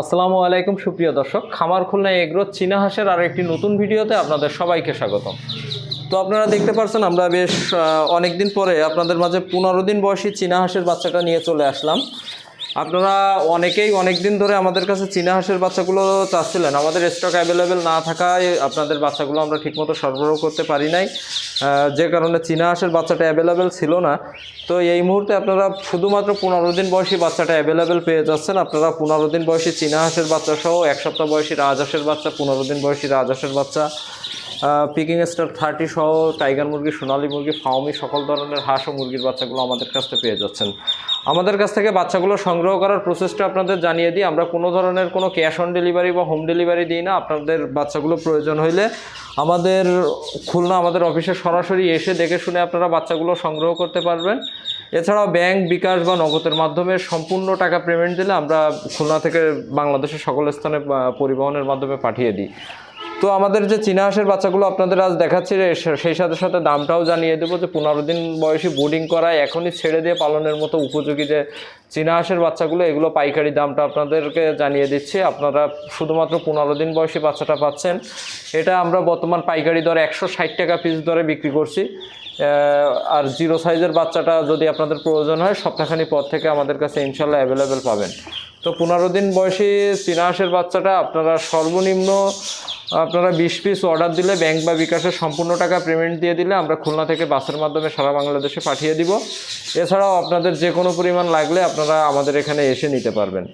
আসসালামু আলাইকুম, সুপ্রিয় দর্শক। খামার খুলনা এগ্রো চীনা হাঁসের আর একটি নতুন ভিডিওতে আপনাদের সবাইকে স্বাগতম। তো আপনারা দেখতে পাচ্ছেন আমরা বেশ অনেক দিন পরে আপনাদের মাঝে পনেরো দিন বয়সী চীনা হাঁসের বাচ্চাটা নিয়ে চলে আসলাম। আপনারা অনেকেই অনেক দিন ধরে আমাদের কাছে চীনা হাঁসের বাচ্চাগুলো চাচ্ছিলেন। আমাদের স্টক অ্যাভেলেবেল না থাকায় আপনাদের বাচ্চাগুলো আমরা ঠিকমতো সরবরাহ করতে পারি নাই। যে কারণে চীনা হাঁসের বাচ্চাটা অ্যাভেলেবেল ছিল না। তো এই মুহূর্তে আপনারা শুধুমাত্র পনেরো দিন বয়সী বাচ্চাটা অ্যাভেলেবেল পেয়ে যাচ্ছেন। আপনারা পনেরো দিন বয়সী চীনা হাঁসের বাচ্চা সহ এক সপ্তাহ বয়সী রাজহাঁসের বাচ্চা, পনেরো দিন বয়সী রাজহাঁসের বাচ্চা পিকিং স্টার থার্টি সহ টাইগার মুরগি, সোনালী মুরগি ফাউমি সকল ধরনের হাঁস ও মুরগির বাচ্চাগুলো আমাদের কাছ থেকে পেয়ে যাচ্ছেন। আমাদের কাছ থেকে বাচ্চাগুলো সংগ্রহ করার প্রসেসটা আপনাদের জানিয়ে দিই। আমরা কোনো ধরনের কোনো ক্যাশ অন ডেলিভারি বা হোম ডেলিভারি দিই না। আপনাদের বাচ্চাগুলো প্রয়োজন হইলে আমাদের খুলনা, আমাদের অফিসে সরাসরি এসে দেখে শুনে আপনারা বাচ্চাগুলো সংগ্রহ করতে পারবেন। এছাড়াও ব্যাংক বিকাশ বা নগদের মাধ্যমে সম্পূর্ণ টাকা পেমেন্ট দিলে আমরা খুলনা থেকে বাংলাদেশের সকল স্থানে পরিবহনের মাধ্যমে পাঠিয়ে দিই। তো আমাদের যে চীনা হাঁসের বাচ্চাগুলো আপনাদের আজ দেখাচ্ছি সেই সাথে সাথে দামটাও জানিয়ে দেবো যে পনেরো দিন বয়সী বোর্ডিং করায় এখনই ছেড়ে দিয়ে পালনের মতো উপযোগী যে চীনা হাঁসের বাচ্চাগুলো, এগুলো পাইকারি দামটা আপনাদেরকে জানিয়ে দিচ্ছি। আপনারা শুধুমাত্র পনেরো দিন বয়সী বাচ্চাটা পাচ্ছেন। এটা আমরা বর্তমান পাইকারি দরে একশো ষাট টাকা পিস দরে বিক্রি করছি। আর জিরো সাইজের বাচ্চাটা যদি আপনাদের প্রয়োজন হয় সপ্তাহখানি পর থেকে আমাদের কাছে ইনশাল্লাহ অ্যাভেলেবেল পাবেন। তো পনেরো দিন বয়সী চীনা হাঁসের বাচ্চাটা আপনারা সর্বনিম্ন আপনারা বিশ পিস অর্ডার দিলে ব্যাংক বা বিকাশে সম্পূর্ণ টাকা পেমেন্ট দিয়ে দিলে আমরা খুলনা থেকে বাসের মাধ্যমে সারা বাংলাদেশে পাঠিয়ে দিব। এছাড়াও আপনাদের যে কোনো পরিমাণ লাগলে আপনারা আমাদের এখানে এসে নিতে পারবেন।